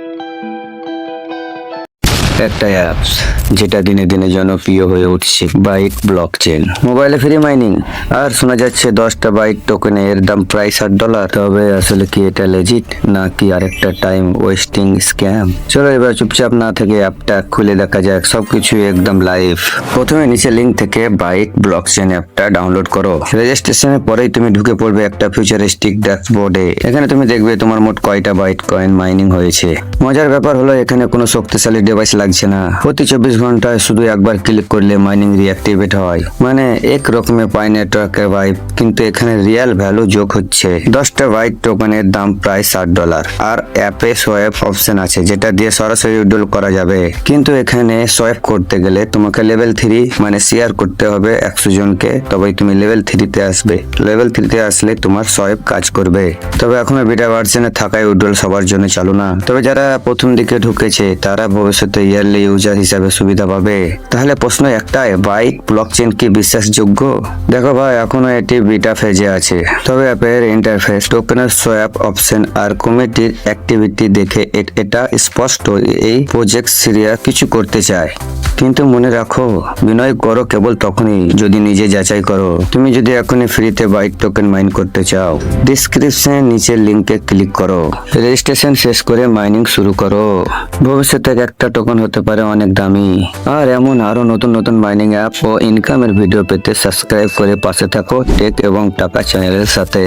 Thank you. একটা apps যেটা দিনে দিনে জনপ্রিয় হয়ে উঠছে বাইট ব্লক চেন মোবাইলে ফ্রি মাইনিং আর শোনা যাচ্ছে দশটা বাইট টোকেনে এর দাম প্রায় ষাট ডলার তবে আসলে কি এটা লেজিট নাকি আরেকটা টাইম ওয়েস্টিং স্ক্যাম চলো এবার চুপচাপ না থেকে অ্যাপটা খুলে দেখা যাক সবকিছু একদম লাইভ প্রথমে নিচে লিঙ্ক থেকে বাইট ব্লক চেন অ্যাপটা ডাউনলোড করো রেজিস্ট্রেশনের পরেই তুমি ঢুকে পড়বে একটা ফিউচারিস্টিক ড্যাশবোর্ডে এখানে তুমি দেখবে তোমার মোট কয়টা বাইট কয়েন মাইনিং হয়েছে। মজার ব্যাপার হলো এখানে কোনো শক্তিশালী ডিভাইস লাগছে না। প্রতি চব্বিশ ঘন্টায় শুধু একবার ক্লিক করলে মাইনিং রিঅ্যাক্টিভেট হয়। মানে এক রকমের পাই নেটওয়ার্কের ভাইব কিন্তু এখানে রিয়েল ভ্যালু যোগ হচ্ছে। দশটা বাইট টোকেনের দাম প্রায় ষাট ডলার আর অ্যাপে সোয়েপ অপশন আছে, যেটা দিয়ে সরাসরি উইড্রল করা যাবে। কিন্তু এখানে সোয়েপ করতে গেলে তোমাকে লেভেল থ্রি মানে শেয়ার করতে হবে একশো জনকে। তবেই তুমি লেভেল থ্রিতে আসবে। লেভেল থ্রিতে আসলে তোমার সোয়েপ কাজ করবে। তবে এখনও বিটা ভার্সনে থাকায় উইড্রল সবার জন্য চালু না। তবে যারা প্রথম দিকে ঢুকেছে, তারা ভবিষ্যতে ইয়ারলি ইউজার হিসাবে সুবিধা পাবে। তাহলে প্রশ্ন একটাই, বাইক ব্লকচেন কি বিশ্বাসযোগ্য? দেখো ভাই, এখনও এটি বিটা ফেজে আছে। তবে অ্যাপের ইন্টারফেস টোকেনের সোয়াপ অপশন আর কমিটির অ্যাক্টিভিটি দেখে এটা স্পষ্ট এই প্রজেক্ট সিরিয়া কিছু করতে চায়। কিন্তু মনে রাখো, বিনয় করো কেবল তখনই, যদি নিজে যাচাই করো। তুমি যদি এখনই ফ্রিতে বাইক টোকেন মাইন করতে চাও ডিসক্রিপশনে নিচের লিংকে ক্লিক করো। রেজিস্ট্রেশন শেষ করে মাইনিং শুরু করো। ভবিষ্যতে একটা টোকেন হতে পারে অনেক দামি। আর এমন আরও নতুন নতুন মাইনিং অ্যাপ ও ইনকামের ভিডিও পেতে সাবস্ক্রাইব করে পাশে থাকো টেক এবং টাকা চ্যানেলের সাথে।